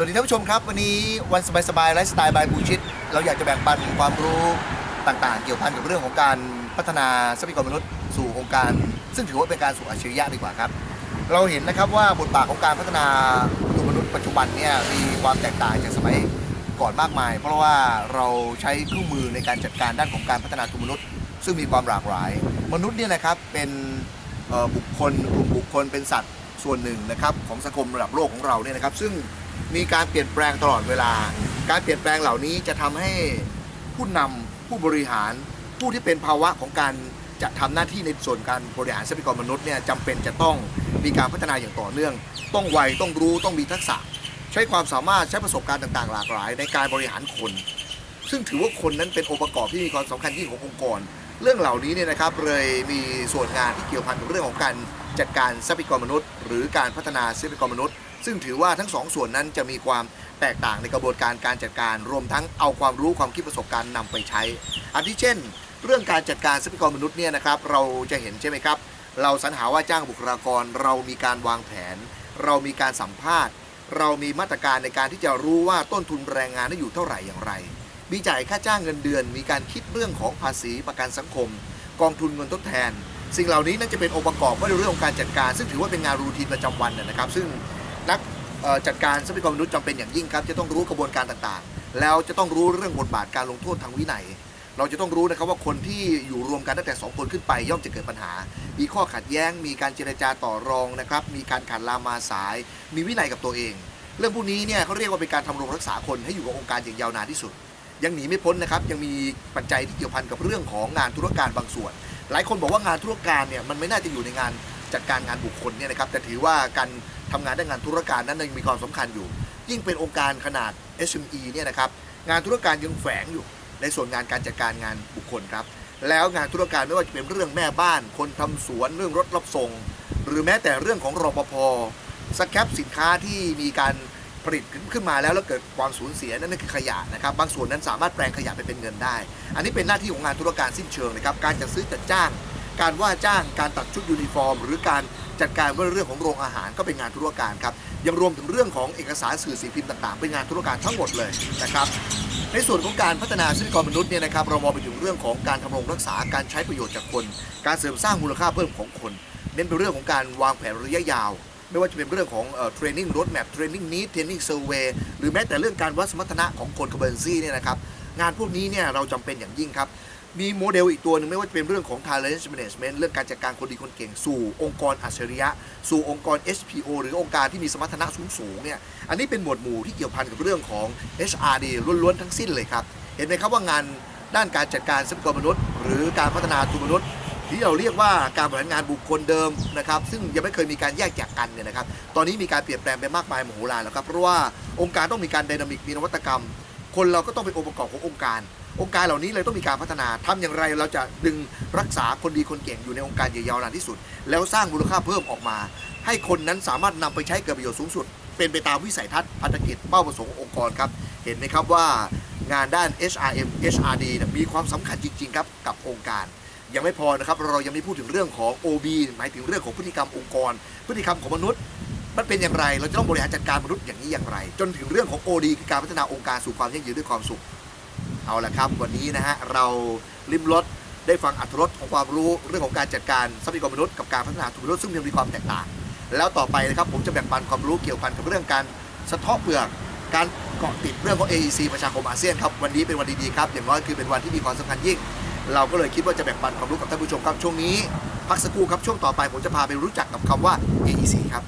สวัสดีท่านผู้ชมครับ วันนี้วันสบายๆไลฟ์สไตล์บายบูชิต เราอยากจะแบ่งปันความรู้ต่างๆ เกี่ยวพันกับเรื่องของการพัฒนาทรัพยากรมนุษย์สู่องค์การ ซึ่งถือว่าเป็นการสู่อาชีพดีกว่าครับ เราเห็นนะครับว่าบทบาทของการพัฒนาตัวมนุษย์ปัจจุบันเนี่ยมีความแตกต่างจากสมัยก่อนมากมาย เพราะว่าเราใช้เครื่องมือในการจัดการด้านของการพัฒนาตัวมนุษย์ ซึ่งมีความหลากหลาย มนุษย์เนี่ยนะครับเป็นบุคคลกลุ่มบุคคลเป็นสัตว์ส่วนหนึ่งนะครับของสังคมระดับโลกของเราเนี่ยนะครับ ซึ่ง มีการเปลี่ยนแปลงตลอดเวลา การเปลี่ยนแปลงเหล่านี้จะทำให้ผู้นำผู้บริหาร ผู้ที่เป็นภาวะของการจะทำหน้าที่ในส่วนการบริหารทรัพยากรมนุษย์เนี่ยจำเป็นจะต้องมีการพัฒนาอย่างต่อเนื่อง ต้องไวต้องรู้ต้องมีทักษะ ใช้ความสามารถใช้ประสบการณ์ต่าง ๆ หลากหลาย ในการบริหารคน ซึ่งถือว่าคนนั้นเป็นองค์ประกอบที่มีความสำคัญยิ่งขององค์กร เรื่องเหล่านี้เนี่ยนะครับเลยมีส่วนงานที่เกี่ยวพันกับเรื่องของการจัดการทรัพยากรมนุษย์ หรือการพัฒนาทรัพยากรมนุษย์ ซึ่งถือว่าทั้งสองส่วนนั้นจะมีความแตกต่างในกระบวนการการจัดการ รวมทั้งเอาความรู้ความคิดประสบการณ์นำไปใช้อาทิเช่น เรื่องการจัดการทรัพยากรมนุษย์เนี่ยนะครับเราจะเห็นใช่ไหมครับ เราสรรหาว่าจ้างบุคลากร เรามีการวางแผน เรามีการสัมภาษณ์ เรามีมาตรการในการที่จะรู้ว่าต้นทุนแรงงานนั้นอยู่เท่าไหร่อย่างไร มีจ่ายค่าจ้างเงินเดือน มีการคิดเรื่องของภาษีประกันสังคม กองทุนเงินทดแทน สิ่งเหล่านี้นั่นจะเป็นองค์ประกอบว่าในเรื่องของการจัดการ ซึ่งถือว่าเป็นงานรูทีนประจำวันนะครับ ซึ่งนักจัดการทรัพยากรมนุษย์จำเป็นอย่างยิ่งครับ จะต้องรู้กระบวนการต่างๆ แล้วจะต้องรู้เรื่องบทบาทการลงโทษทางวินัย เราจะต้องรู้นะครับว่าคนที่อยู่รวมกันตั้งแต่ 2 คนขึ้นไปย่อมจะเกิดปัญหา มีข้อขัดแย้ง มีการเจรจาต่อรองนะครับ มีการขัดลามาสาย มีวินัยกับตัวเอง เรื่องพวกนี้เนี่ยเขาเรียกว่าเป็นการทำรงรักษาคนให้อยู่กับองค์การอย่างยาวนานที่สุด ยังหนีไม่พ้นนะครับ ยังมีปัจจัยที่เกี่ยวพันกับเรื่องของงานธุรการบางส่วน หลายคนบอกว่างานธุรการเนี่ยมันไม่น่าจะอยู่ในงานจัดการงานบุคคลเนี่ยนะครับแต่ถือว่าการทำงานด้านงานธุรการนั้นยังมีความสำคัญอยู่ ยิ่งเป็นองค์การขนาด SME เนี่ยนะครับงานธุรการยังแฝงอยู่ในส่วนงานการจัดการงานบุคคลครับแล้วงานธุรการไม่ว่าจะเป็นเรื่องแม่บ้าน คนทำสวนเรื่องรถรับส่ง หรือแม้แต่เรื่องของรปภสแคปสินค้าที่มีการ ผลิตขึ้นมาแล้วแล้วเกิดความสูญเสียนั่นคือขยะนะครับบางส่วนนั้นสามารถแปลงขยะไปเป็นเงินได้ อันนี้เป็นหน้าที่ของงานธุรการสิ้นเชิงนะครับการจัดซื้อจัดจ้าง การว่าจ้างการตัดชุดยูนิฟอร์ม หรือการจัดการเรื่องของโรงอาหารก็เป็นงานธุรการครับยังรวมถึงเรื่องของเอกสารสื่อสิ่งพิมพ์ต่างๆ เป็นงานธุรการทั้งหมดเลยนะครับในส่วนของการพัฒนาทรัพยากรมนุษย์เนี่ยนะครับเรามองไปถึงเรื่องของการทำรงรักษาการใช้ประโยชน์จากคน การเสริมสร้างมูลค่าเพิ่มของคน เน้นเป็นเรื่องของการวางแผนระยะยาว ไม่ว่าจะเป็นเรื่องของเทรนนิ่งรถแมพเทรนนิ่งนี้เทรนนิ่งเซอร์เวย์หรือแม้แต่เรื่องการวัดสมรรถนะของคนคอมเบนซี่เนี่ยนะครับงานพวกนี้เนี่ยเราจำเป็นอย่างยิ่งครับมีโมเดลอีกตัวหนึ่งไม่ว่าจะเป็นเรื่องของ talent management เรื่องการจัดการคนดีคนเก่งสู่องค์กรอัจฉริยะ สู่องค์กร HPO หรือองค์การที่มีสมรรถนะสูงสูงๆเนี่ยอันนี้เป็นหมวดหมู่ที่เกี่ยวพันกับเรื่องของ HRD ล้วนๆทั้งสิ้นเลยครับ เห็นไหมครับว่างานด้านการจัดการทรัพยากรมนุษย์ หรือการพัฒนาตัวมนุษย์ ที่เราเรียกว่าการบริหารงานบุคคลเดิมนะครับซึ่งยังไม่เคยมีการแยกจากกันเนี่ยนะครับตอนนี้มีการเปลี่ยนแปลงไปมากมายมโหฬารแล้วครับเพราะว่าองค์การต้องมีการไดนามิกมีนวัตกรรม คนเราก็ต้องเป็นองค์ประกอบขององค์การ องค์การเหล่านี้เลยต้องมีการพัฒนาทำอย่างไรเราจะดึงรักษาคนดีคนเก่งอยู่ในองค์การยาวนานที่สุด แล้วสร้างมูลค่าเพิ่มออกมา ให้คนนั้นสามารถนำไปใช้เกิดประโยชน์สูงสุด เป็นไปตามวิสัยทัศน์พันธกิจเป้าประสงค์องค์กรครับเห็นไหมครับว่างานด้าน HRM HRD มีความสำคัญจริงๆครับกับองค์การ ยังไม่พอนะครับ เรายังไม่พูดถึงเรื่องของ OB หมายถึงเรื่องของพฤติกรรมองค์กร พฤติกรรมของมนุษย์ มันเป็นอย่างไร เราจะต้องบริหารจัดการมนุษย์อย่างนี้อย่างไร จนถึงเรื่องของ OD คือการพัฒนาองค์การสู่ความยั่งยืนด้วยความสุข เอาละครับ วันนี้นะฮะเราลิมรสได้ฟังอัตรสของความรู้เรื่องของการจัดการทรัพยากรมนุษย์กับการพัฒนาทุนมนุษย์ซึ่งมีความแตกต่าง แล้วต่อไปนะครับผมจะแบ่งปันความรู้เกี่ยวพันกับเรื่องการสะเทาะเปลือกการเกาะติดเรื่องของ AEC ประชาคมอาเซียนครับวันนี้เป็นวันดีๆครับอย่างน้อยคือเป็นวันที่มีความสำคัญยิ่ง เราก็เลยคิดว่าจะแบ่งปันความรู้กับท่านผู้ชมครับช่วงนี้ พักสักครู่ครับช่วงต่อไปผมจะพาไปรู้จักกับคำว่า AEC ครับ